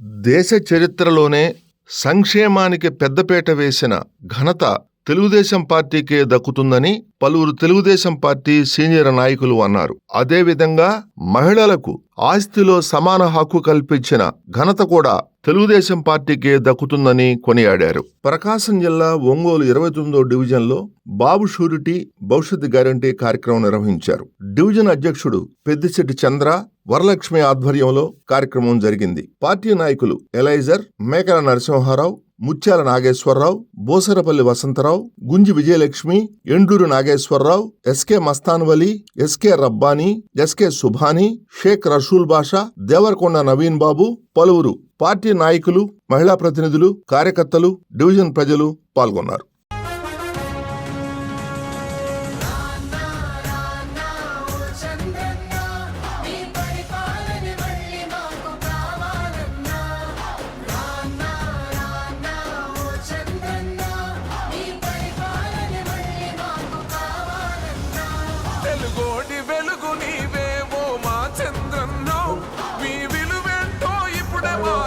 దేశ చరిత్రలోనే సంక్షేమానికి పెద్దపేట వేసిన ఘనత తెలుగుదేశం పార్టీకే దక్కుతుందని పలువురు తెలుగుదేశం పార్టీ సీనియర్ నాయకులు అన్నారు. అదేవిధంగా మహిళలకు ఆస్తిలో సమాన హక్కు కల్పించిన ఘనత కూడా తెలుగుదేశం పార్టీకే దక్కుతుందని కొనియాడారు. ప్రకాశం జిల్లా ఒంగోలు ఇరవై తొమ్మిదో డివిజన్లో బాబు షూరిటీ భవిష్యత్ గ్యారంటీ కార్యక్రమం నిర్వహించారు. డివిజన్ అధ్యక్షుడు పెద్దిశెట్టి చంద్ర వరలక్ష్మి ఆధ్వర్యంలో కార్యక్రమం జరిగింది. పార్టీ నాయకులు ఎలైజర్ మేకల నరసింహారావు ముత్యాల Nageswara Rao Bosarapalli Vasantha Rao Gunji Vijayalakshmi Enduru Nageswara Rao SK Mastan Vali SK Rabbani SK Subhani Shaik Rasool Basha Devarakonda Naveen Babu పలువురు పార్టీ నాయకులు మహిళా ప్రతినిధులు కార్యకర్తలు డివిజన్ ప్రజలు పాల్గొన్నారు.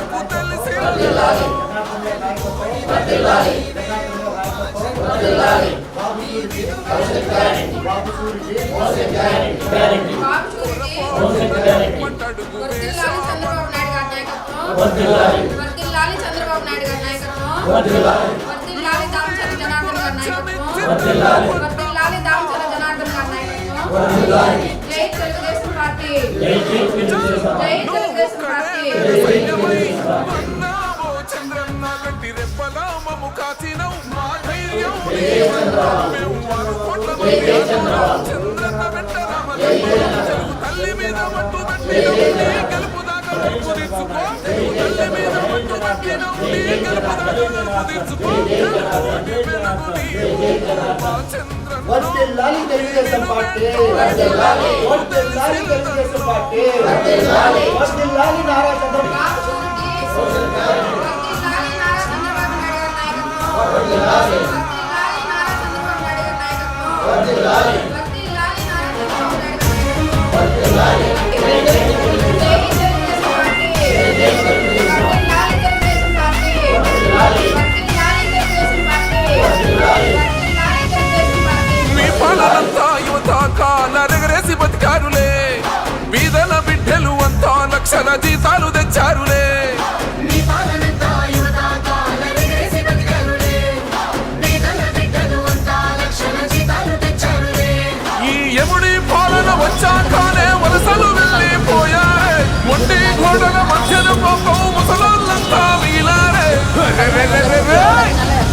ఇప్పుడే మాకు తెలిసి పట్టడుగు వర్ధిల్లాలి చంద్రబాబు నాయుడు గారి నాయకత్వం వర్ధిల్లాలి దామచంద్ర జనార్దన్ గారి నాయకత్వం వర్ధిల్లాలి దామచంద్ర జనార్దన్ గారి నాయకత్వం జై తెలుగుదేశం పార్టీ జై తెలుగుదేశం పార్టీ అన్నావో చంద్రన్న మా ధైర్యం నీవన్నా. మేము వారు తల్లి మీద మట్టు తల్లి మీద మట్టు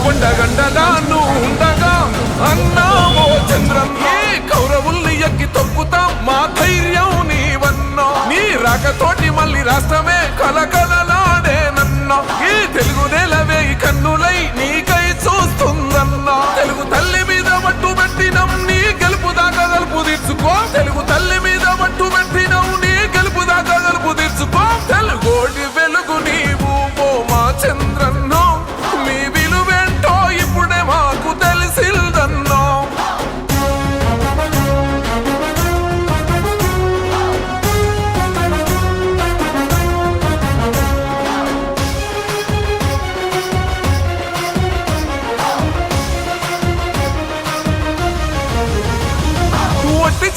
కొండగండదాను ఉండగా అన్నామో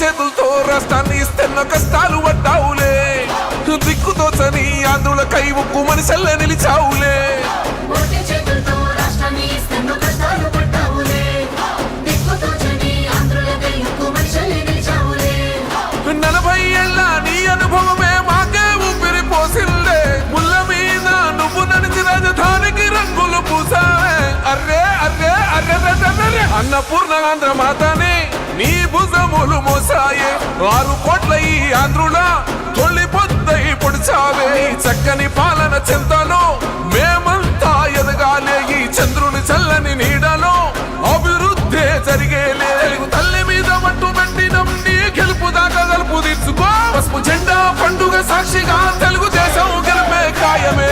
చేతులతో రాష్ట్రాన్ని ఇస్తున్న కష్టాలు పడ్డావులే. దిక్కుతోచని ఆంధ్రుల కై ఉక్కు మనిషల్ల నిలిచావులే. నలభై ఏళ్ళ నీ అనుభవమే మాకే ఊపిరి పోసిందే. ముళ్ళ మీద నువ్వు నడిచి రాజధానికి రంగులు పూసావే. అర్రే అర్రే అర్రే అర్రే అన్నపూర్ణ ఆంధ్ర మాతని నీ భుజములు మోసాయే. ఆరు కోట్ల ఈ ఆంధ్రుల తొలి పొద్దై పొడిచావే. చక్కని పాలన చింతలో మేమంతా ఎదగాలే. ఈ చంద్రుని చల్లని నీడలో అభివృద్ధి జరిగేలే. తల్లి మీద మట్టు పెట్టినం నీ గెలుపు దాకా గెలుపు తీర్చుకో. పసుపు జెండా పండుగ సాక్షిగా తెలుగుదేశం గెలిపే ఖాయమే.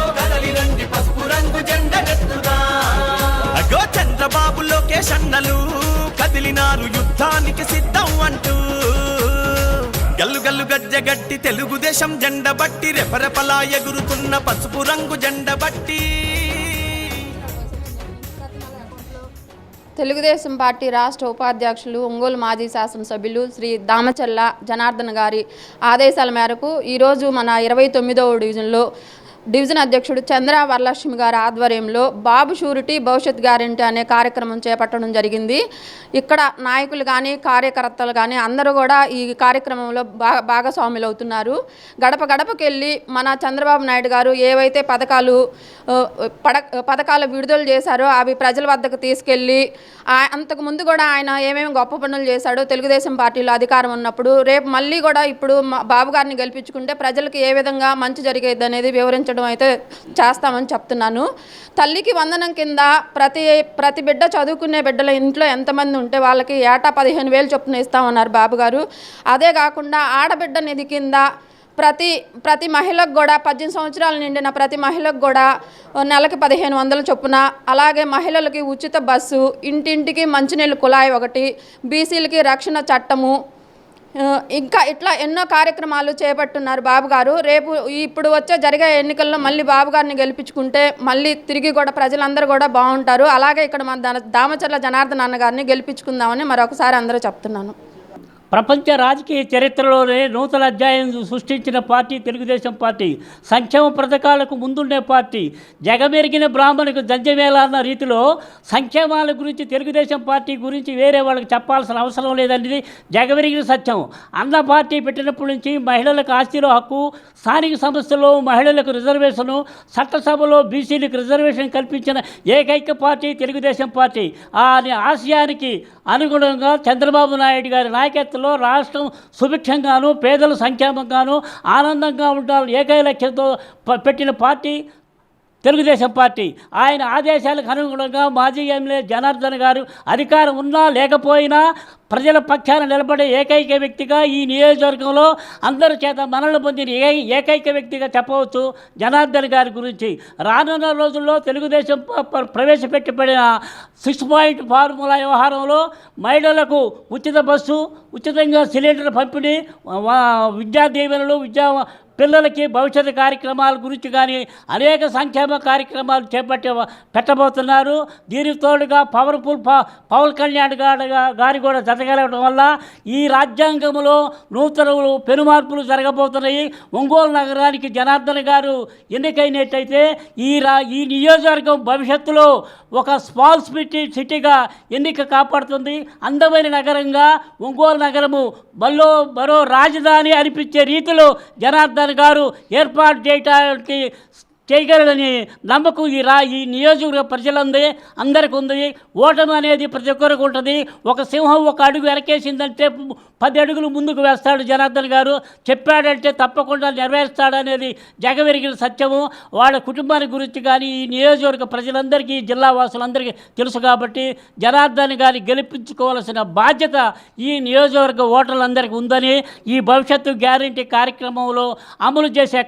చంద్రబాబు లోకేష్ అన్నలు కదిలినారు యుద్ధానికి సిద్ధం అంటూ. గల్లు గల్లు గజ్జ గట్టి తెలుగుదేశం జెండ బట్టి రెపరెపలా ఎగురుతున్న పసుపు రంగు జెండ బట్టి. తెలుగుదేశం పార్టీ రాష్ట్ర ఉపాధ్యక్షులు ఒంగోలు మాజీ శాసనసభ్యులు శ్రీ దామచల్ల జనార్దన్ గారి ఆదేశాల మేరకు ఈరోజు మన ఇరవై తొమ్మిదవ డివిజన్లో డివిజన్ అధ్యక్షుడు చంద్ర వరలక్ష్మి గారి ఆధ్వర్యంలో బాబు షూరిటీ భవిష్యత్ గ్యారంటీ అనే కార్యక్రమం చేపట్టడం జరిగింది. ఇక్కడ నాయకులు కానీ కార్యకర్తలు కానీ అందరూ కూడా ఈ కార్యక్రమంలో బాగా భాగస్వాములు అవుతున్నారు గడప గడపకి వెళ్ళి మన చంద్రబాబు నాయుడు గారు ఏవైతే పథకాలు పడ పథకాలు విడుదల చేశారో అవి ప్రజల వద్దకు తీసుకెళ్ళి అంతకుముందు అంతకు ముందు కూడా ఆయన ఏమేమి గొప్ప పనులు చేశాడో తెలుగుదేశం పార్టీలో అధికారం ఉన్నప్పుడు రేపు మళ్ళీ కూడా ఇప్పుడు మా బాబు గారిని గెలిపించుకుంటే ప్రజలకు ఏ విధంగా మంచి జరిగేది అనేది వివరించడం అయితే చేస్తామని చెప్తున్నాను. తల్లికి వందనం కింద ప్రతి ప్రతి బిడ్డ చదువుకునే బిడ్డల ఇంట్లో ఎంతమంది ఉంటే వాళ్ళకి ఏటా పదిహేను వేలు చొప్పున ఇస్తామన్నారు బాబు గారు అదే కాకుండా ఆడబిడ్డ నిధి కింద ప్రతి ప్రతి మహిళకు కూడా పద్దెనిమిది సంవత్సరాలు నిండిన ప్రతి మహిళకు కూడా నెలకి పదిహేను వందల చొప్పున అలాగే మహిళలకి ఉచిత బస్సు ఇంటింటికి మంచినీళ్ళు కుళాయి ఒకటి బీసీలకి రక్షణ చట్టము ఇంకా ఇట్లా ఎన్నో కార్యక్రమాలు చేపట్టున్నారు బాబు గారు రేపు ఇప్పుడు వచ్చే జరిగే ఎన్నికల్లో మళ్ళీ బాబు గారిని గెలిపించుకుంటే మళ్ళీ తిరిగి కూడా ప్రజలందరూ కూడా బాగుంటారు. అలాగే ఇక్కడ మన దామచర్ల జనార్దన్ అన్నగారిని గెలిపించుకుందామని మరొకసారి అందరూ చెప్తున్నాను. ప్రపంచ రాజకీయ చరిత్రలోనే నూతన అధ్యాయం సృష్టించిన పార్టీ తెలుగుదేశం పార్టీ. సంక్షేమ పథకాలకు ముందుండే పార్టీ. జగమెరిగిన బ్రాహ్మణుకు జంజమేళ అన్న రీతిలో సంక్షేమాల గురించి తెలుగుదేశం పార్టీ గురించి వేరే వాళ్ళకి చెప్పాల్సిన అవసరం లేదనేది జగమెరిగిన సత్యం. అన్న పార్టీ పెట్టినప్పటి నుంచి మహిళలకు ఆస్తిలో హక్కు స్థానిక సంస్థల్లో మహిళలకు రిజర్వేషను చట్టసభలో బీసీలకు రిజర్వేషన్ కల్పించిన ఏకైక పార్టీ తెలుగుదేశం పార్టీ. ఆ ఆశయానికి అనుగుణంగా చంద్రబాబు నాయుడు గారి నాయకత్వం నాయకత్వంలో రాష్ట్రం సుభిక్షంగాను పేదల సంక్షేమంగాను ఆనందంగా ఉండాలని ఏకైక లక్ష్యంతో పెట్టిన పార్టీ తెలుగుదేశం పార్టీ. ఆయన ఆదేశాలకు అనుగుణంగా మాజీ ఎమ్మెల్యే జనార్దన్ గారు అధికారం ఉన్నా లేకపోయినా ప్రజల పక్షాన నిలబడే ఏకైక వ్యక్తిగా ఈ నియోజకవర్గంలో అందరి చేత మనలు పొందిన ఏ- ఏకైక వ్యక్తిగా చెప్పవచ్చు జనార్దన్ గారి గురించి. రానున్న రోజుల్లో తెలుగుదేశం ప- ప్రవేశపెట్టబడిన సిక్స్ పాయింట్ ఫార్ములా వ్యవహారంలో మహిళలకు ఉచిత బస్సు ఉచితంగా సిలిండర్ పంపిణీ విద్యా దీవెనలు విద్యా పిల్లలకి భవిష్యత్తు కార్యక్రమాల గురించి కానీ అనేక సంక్షేమ కార్యక్రమాలు చేపట్టే పెట్టబోతున్నారు. దీనికి తోడుగా పవర్ఫుల్ ప పవన్ కళ్యాణ్ గారి గారి కూడా జతగలగడం వల్ల ఈ రాజ్యాంగంలో నూతనలు పెనుమార్పులు జరగబోతున్నాయి. ఒంగోలు నగరానికి జనార్దన్ గారు ఎన్నికైనట్టయితే ఈ రా ఈ నియోజకవర్గం భవిష్యత్తులో ఒక స్మాల్ సిటీ సిటీగా ఎన్నిక కాపాడుతుంది. అందమైన నగరంగా ఒంగోలు నగరము మళ్ళీ మరో రాజధాని అనిపించే రీతిలో జనార్దన్ గారు ఏర్పాటు చేయటానికి చేయగలడని నమ్మకం ఈ రా ఈ నియోజకవర్గ ప్రజలంది అందరికి ఉంది ఓటమి అనేది ప్రతి ఒక్కరికి ఉంటుంది. ఒక సింహం ఒక అడుగు వెనకేసిందంటే పది అడుగులు ముందుకు వేస్తాడు జనార్దన్ గారు. చెప్పాడంటే తప్పకుండా నెరవేరుస్తాడనేది జగవెరిగిన సత్యము. వాళ్ళ కుటుంబాన్ని గురించి కానీ ఈ నియోజకవర్గ ప్రజలందరికీ ఈ జిల్లా వాసులందరికీ తెలుసు కాబట్టి జనార్దన్ గారిని గెలిపించుకోవాల్సిన బాధ్యత ఈ నియోజకవర్గ ఓటర్లందరికీ ఉందని ఈ భవిష్యత్తు గ్యారంటీ కార్యక్రమంలో అమలు చేసే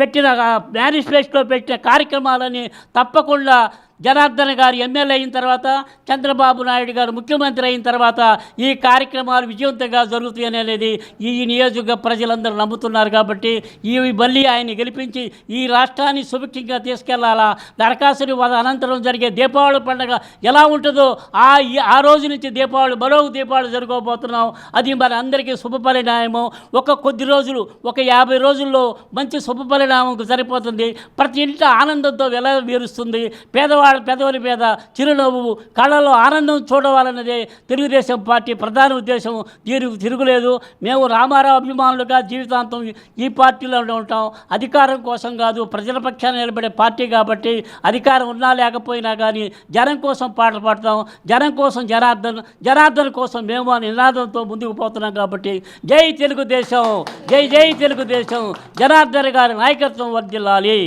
పెట్టిన మేనిఫెస్టోలో పెట్టిన కార్యక్రమాలని తప్పకుండా జనార్దన్ గారు ఎమ్మెల్యే అయిన తర్వాత చంద్రబాబు నాయుడు గారు ముఖ్యమంత్రి అయిన తర్వాత ఈ కార్యక్రమాలు విజయవంతంగా జరుగుతాయని అనేది ఈ నియోజకవర్గ ప్రజలందరూ నమ్ముతున్నారు కాబట్టి ఈ మళ్ళీ ఆయన గెలిపించి ఈ రాష్ట్రాన్ని సుభిక్షంగా తీసుకెళ్ళాలా? నరకాసుని అనంతరం జరిగే దీపావళి పండుగ ఎలా ఉంటుందో ఆ ఈ- ఆ రోజు నుంచి దీపావళి మరో దీపావళి జరగబోతున్నాం అది మన అందరికీ శుభపరిణామం ఒక కొద్ది రోజులు ఒక యాభై రోజుల్లో మంచి శుభ పరిణామం సరిపోతుంది. ప్రతి ఇంట ఆనందంతో వెల వీరుస్తుంది. పేదవాళ్ళు పెదవుల మీద చిరునవ్వు కళ్ళలో ఆనందం చూడవాలన్నదే తెలుగుదేశం పార్టీ ప్రధాన ఉద్దేశం. దీనికి తిరుగులేదు. మేము రామారావు అభిమానులుగా జీవితాంతం ఈ పార్టీలో ఉంటాం. అధికారం కోసం కాదు ప్రజల పక్షాన నిలబడే పార్టీ కాబట్టి అధికారం ఉన్నా లేకపోయినా కానీ జనం కోసం పాటలు పాడతాం. జనం కోసం జనార్దన్ జనార్దన్ కోసం మేము అని నినాదంతో ముందుకు పోతున్నాం కాబట్టి జై తెలుగుదేశం జై జై తెలుగుదేశం. జనార్దన్ గారి నాయకత్వం వర్దిల్లాలి